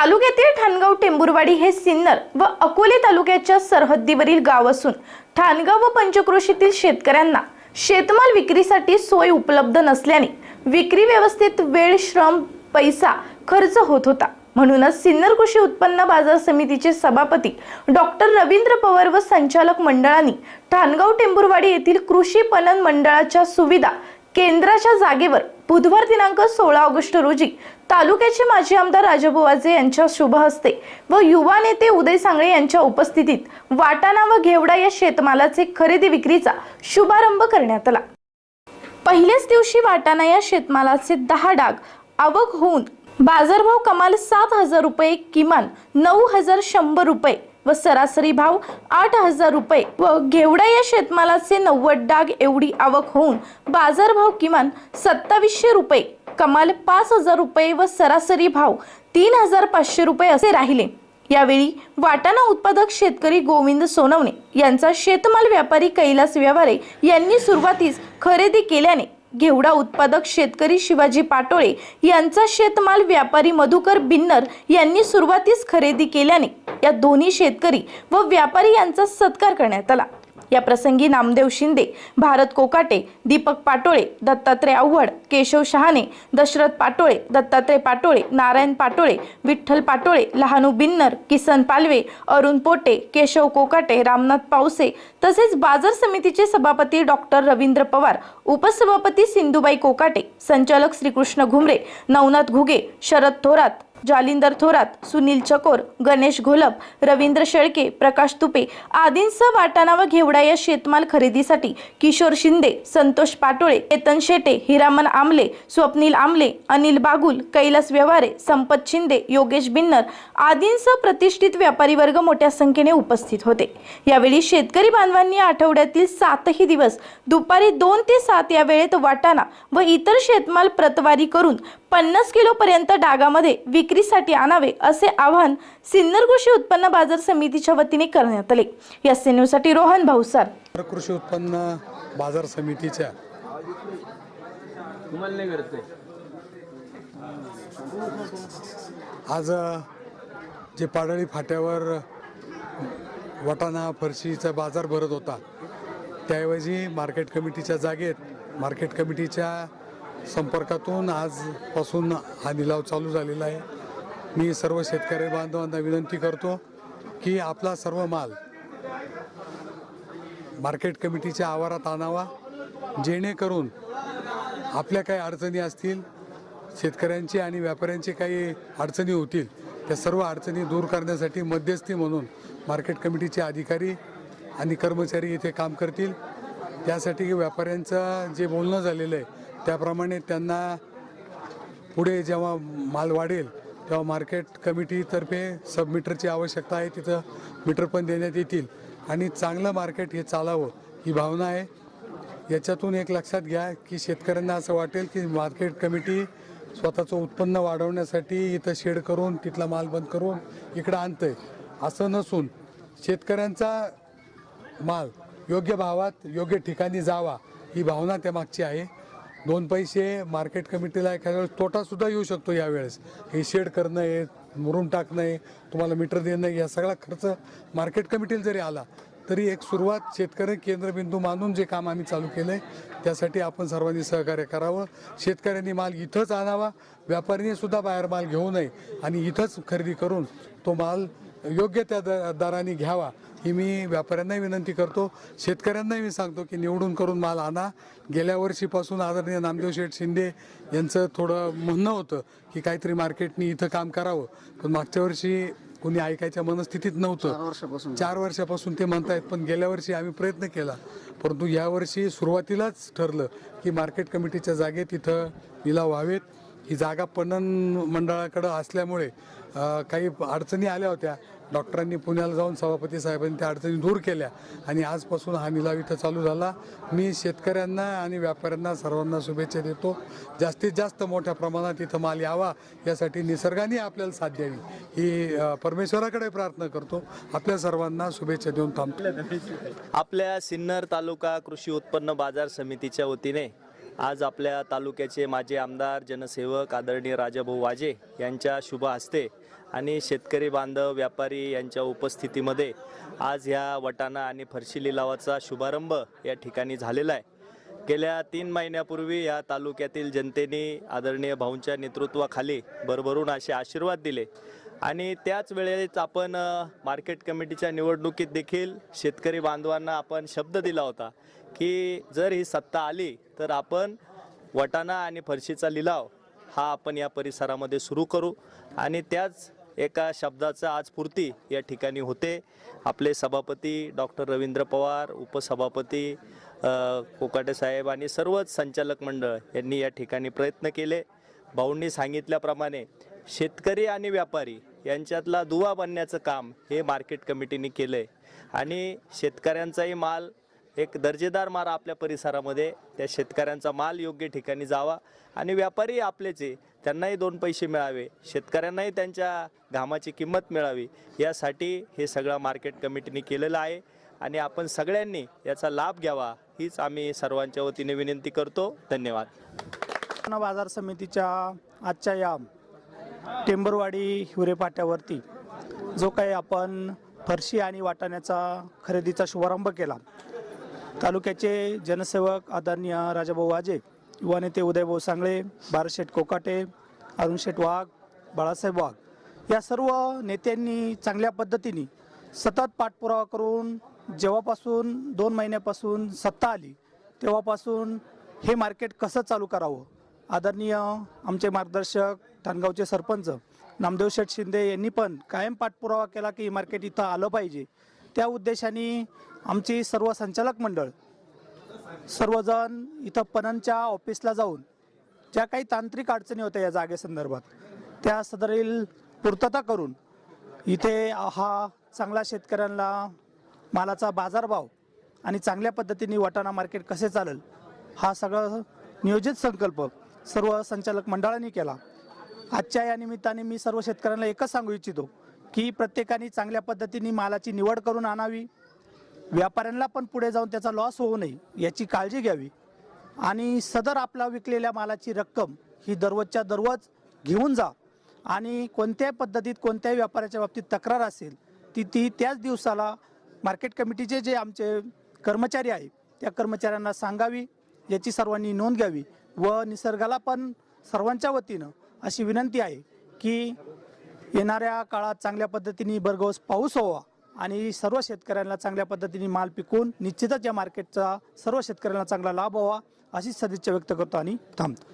तालुक्यातील ठाणगाव टेंभुरवाडी हे सिन्नर व अकोले तालुक्याच्या सरहद्दीवरील गाव असून ठाणगाव व पंचक्रोशीतील शेतकऱ्यांना शेतमाल विक्रीसाठी सोय उपलब्ध नसल्याने विक्री व्यवस्थेत वेळ श्रम पैसा खर्च होत होता. म्हणूनच सिन्नर कृषी उत्पन्न बाजार समितीचे सभापती डॉक्टर रवींद्र पवार व संचालक मंडळांनी ठाणगाव टेंभुरवाडी येथील कृषी पणन मंडळाच्या सुविधा केंद्राच्या जागेवर बुधवार दिनांक सोळा ऑगस्ट रोजी तालुक्याचे माजी आमदार राजबुवाजे यांच्या शुभ हस्ते व युवा नेते उदय सांगळे यांच्या उपस्थितीत वाटाणा व घेवडा या शेतमालाचे खरेदी विक्रीचा शुभारंभ करण्यात आला. पहिल्याच दिवशी वाटाणा या शेतमालाचे दहा डाग आवक होऊन बाजारभाव कमाल सात हजार रुपये किमान नऊ हजार शंभर रुपये व सरासरी भाव आठ हजार रुपये व घेवडा या शेतमालाचे नव्वद डाग एवढी आवक होऊन बाजारभाव किमान सत्तावीसशे रुपये कमाल पाच हजार रुपये व सरासरी भाव तीन हजार पाचशे रुपये असे राहिले. यावेळी वाटाणा उत्पादक शेतकरी गोविंद सोनवणे यांचा शेतमाल व्यापारी कैलास व्यवहारे यांनी सुरुवातीस खरेदी केल्याने घेवडा उत्पादक शेतकरी शिवाजी पाटोळे यांचा शेतमाल व्यापारी मधुकर बिन्नर यांनी सुरुवातीस खरेदी केल्याने या दोन्ही शेतकरी व व्यापारी यांचा सत्कार करण्यात आला. या प्रसंगी नामदेव शिंदे भारत कोकाटे दीपक पाटोळे दत्तात्रय आव्हाड केशव शहाणे दशरथ पाटोळे दत्तात्रय पाटोळे नारायण पाटोळे विठ्ठल पाटोळे लहानू बिन्नर किसन पालवे अरुण पोटे केशव कोकाटे रामनाथ पावसे तसेच बाजार समितीचे सभापती डॉक्टर रवींद्र पवार उपसभापती सिंधुबाई कोकाटे संचालक श्रीकृष्ण घुमरे नवनाथ घुगे शरद थोरात जालिंदर थोरात सुनील चकोर गणेश घोलप रवींद्र शेळके प्रकाश तुपे आदींसह वाटाणा व घेवडा या शेतमाल खरेदीसाठी किशोर शिंदे संतोष पाटोळे चेतन शेटे हिरामन आमले स्वप्नील आमले अनिल बागुल कैलास व्यवहारे संपत शिंदे योगेश बिन्नर आदींसह प्रतिष्ठित व्यापारी वर्ग मोठ्या संख्येने उपस्थित होते. यावेळी शेतकरी बांधवांनी आठवड्यातील सातही दिवस दुपारी दोन ते सात या वेळेत वाटाणा व इतर शेतमाल प्रतवारी करून पन्नास किलोपर्यंत डागामध्ये विक विक्रीसाठी आणावे असे आवाहन सिन्नर कृषी उत्पन्न बाजार समितीच्या वतीने करण्यात आले. या सेन्यूसाठी रोहन भाऊसार. कृषी उत्पन्न बाजार समितीच्या आज जे पाडळी फाट्यावर वटाणा फरशीचा बाजार भरत होता त्याऐवजी मार्केट कमिटीच्या जागेत मार्केट कमिटीच्या संपर्कातून आजपासून हा लिलाव चालू झालेला आहे. मी सर्व शेतकरी बांधवांना विनंती करतो की आपला सर्व माल मार्केट कमिटीच्या आवारात आणावा जेणेकरून आपल्या काही अडचणी असतील शेतकऱ्यांची आणि व्यापाऱ्यांची काही अडचणी होतील त्या सर्व अडचणी दूर करण्यासाठी मध्यस्थी म्हणून मार्केट कमिटीचे अधिकारी आणि कर्मचारी इथे काम करतील. त्यासाठी व्यापाऱ्यांचं जे बोलणं झालेलं आहे त्याप्रमाणे त्यांना पुढे जेव्हा माल वाढेल किंवा मार्केट कमिटीतर्फे सबमीटरची आवश्यकता आहे तिथं मीटर पण देण्यात येतील. आणि चांगलं मार्केट हे चालावं ही भावना आहे. याच्यातून एक लक्षात घ्या की शेतकऱ्यांना असं वाटेल की मार्केट कमिटी स्वतःचं उत्पन्न वाढवण्यासाठी इथं शेड करून तिथला माल बंद करून इकडं आणतंय. असं नसून शेतकऱ्यांचा माल योग्य भावात योग्य ठिकाणी जावा ही भावना त्यामागची आहे. दोन पैसे मार्केट कमिटीला एखाद्या वेळेस तोटासुद्धा येऊ शकतो यावेळेस. हे शेड करणं आहे मुरून टाकणं आहे तुम्हाला मीटर देणं आहे, या सगळा खर्च मार्केट कमिटीला जरी आला तरी एक सुरुवात शेतकरी केंद्रबिंदू मानून जे काम आम्ही चालू केलं आहे त्यासाठी आपण सर्वांनी सहकार्य करावं. शेतकऱ्यांनी माल इथंच आणावा व्यापारीने सुद्धा बाहेर माल घेऊ नये आणि इथंच खरेदी करून तो माल योग्य त्या द- दराने घ्यावा ही मी व्यापाऱ्यांनाही विनंती करतो. शेतकऱ्यांनाही मी सांगतो की निवडून करून माल आणा. गेल्या वर्षीपासून आदरणीय नामदेव शेठ शिंदे यांचं थोडं म्हणणं होतं की काहीतरी मार्केटनी इथं काम करावं. पण मागच्या वर्षी कोणी ऐकायच्या मनस्थितीत नव्हतं. चार वर्षापासून. ते म्हणतायत पण गेल्या वर्षी आम्ही प्रयत्न केला. परंतु यावर्षी सुरुवातीलाच ठरलं की मार्केट कमिटीच्या जागेत इथं लिलाव व्हावेत. ही जागा पणन मंडळाकडं असल्यामुळे काही अडचणी आल्या होत्या. डॉक्टरांनी पुण्याला जाऊन सभापती साहेबांनी त्या अडचणी दूर केल्या आणि आजपासून हा निलाव इथं चालू झाला. मी शेतकऱ्यांना आणि व्यापाऱ्यांना सर्वांना शुभेच्छा देतो. जास्तीत जास्त मोठ्या प्रमाणात इथं माल यावा यासाठी निसर्गाने आपल्याला साथ द्यावी. ही परमेश्वराकडे प्रार्थना करतो. आपल्या सर्वांना शुभेच्छा देऊन थांबतो. आपल्या सिन्नर तालुका कृषी उत्पन्न बाजार समितीच्या वतीने आज आपल्या तालुक्याचे माजी आमदार जनसेवक आदरणीय राजाभाऊ वाजे यांच्या शुभ हस्ते आणि शेतकरी बांधव व्यापारी यांच्या उपस्थितीमध्ये आज ह्या वटाणा आणि फरशी लिलावाचा शुभारंभ या ठिकाणी झालेला आहे. गेल्या तीन महिन्यापूर्वी या तालुक्यातील जनतेने आदरणीय भाऊंच्या नेतृत्वाखाली भरभरून असे आशीर्वाद दिले आणि त्याच वेळेस आपण मार्केट कमिटीच्या निवडणुकीत देखील शेतकरी बांधवांना आपण शब्द दिला होता की जर ही सत्ता आली तर आपण वटाणा आणि फरशीचा लिलाव हा आपण या परिसरामध्ये सुरू करू. आणि त्याच एका शब्दाचा आज पूर्ती या ठिकाणी होते. आपले सभापती डॉक्टर रवींद्र पवार उपसभापती कोकाटे साहेब आणि सर्वच संचालक मंडळ यांनी या ठिकाणी प्रयत्न केले. भाऊंनी सांगितल्याप्रमाणे शेतकरी आणि व्यापारी यांच्यातला दुवा बनण्याचं काम हे मार्केट कमिटीने केलं आहे आणि शेतकऱ्यांचाही माल एक दर्जेदार माल आपल्या परिसरामध्ये त्या शेतकऱ्यांचा माल योग्य ठिकाणी जावा आणि व्यापारी आपलेच त्यांनाही दोन पैसे मिळावे शेतकऱ्यांनाही त्यांच्या घामाची किंमत मिळावी यासाठी हे सगळं मार्केट कमिटीने केलेलं आहे. आणि आपण सगळ्यांनी याचा लाभ घ्यावा हीच आम्ही सर्वांच्या वतीने विनंती करतो. धन्यवाद. बाजार समितीच्या आजच्या या टेंबरवाडी हिवरे पाट्यावरती जो काही आपण फरशी आणि वाटाण्याचा खरेदीचा शुभारंभ केला तालुक्याचे जनसेवक आदरणीय राजाभाऊ वाजे युवा नेते उदयभाऊ सांगळे भारतशेठ कोकाटे अरुणशेठ वाघ बाळासाहेब वाघ या सर्व नेत्यांनी चांगल्या पद्धतीने सतत पाठपुरावा करून जेव्हापासून दोन महिन्यापासून सत्ता आली तेव्हापासून हे मार्केट कसं चालू करावं? आदरणीय आमचे मार्गदर्शक ठाणगावचे सरपंच नामदेव शेठ शिंदे यांनी पण कायम पाठपुरावा केला की हे मार्केट इथं आलं पाहिजे. त्या उद्देशाने आमची सर्व संचालक मंडळ सर्वजण इथं पणनच्या ऑफिसला जाऊन ज्या काही तांत्रिक अडचणी होत्या या जागेसंदर्भात त्या सदरील पूर्तता करून इथे हा चांगला शेतकऱ्यांना मालाचा बाजारभाव आणि चांगल्या पद्धतीने वाटाणा मार्केट कसे चालेल हा सगळं नियोजित संकल्प सर्व संचालक मंडळांनी केला. आजच्या या निमित्ताने मी सर्व शेतकऱ्यांना एकच सांगू इच्छितो की प्रत्येकाने चांगल्या पद्धतीने मालाची निवड करून आणावी. व्यापाऱ्यांना पण पुढे जाऊन त्याचा लॉस होऊ नये याची काळजी घ्यावी. आणि सदर आपला विकलेल्या मालाची रक्कम ही दररोजच्या दररोज घेऊन जा. आणि कोणत्याही पद्धतीत कोणत्याही व्यापाऱ्याच्या बाबतीत तक्रार असेल ती ती त्याच दिवसाला मार्केट कमिटीचे जे आमचे कर्मचारी आहे त्या कर्मचाऱ्यांना सांगावी याची सर्वांनी नोंद घ्यावी व निसर्गाला पण सर्वांच्या वतीनं अशी विनंती आहे की येणाऱ्या काळात चांगल्या पद्धतीने भरघोस पाऊस व्हावा. आणि सर्व शेतकऱ्यांना चांगल्या पद्धतीने माल पिकून निश्चितच या मार्केटचा सर्व शेतकऱ्यांना चांगला लाभ व्हावा अशी सदिच्छा व्यक्त करतो आणि थांबतो.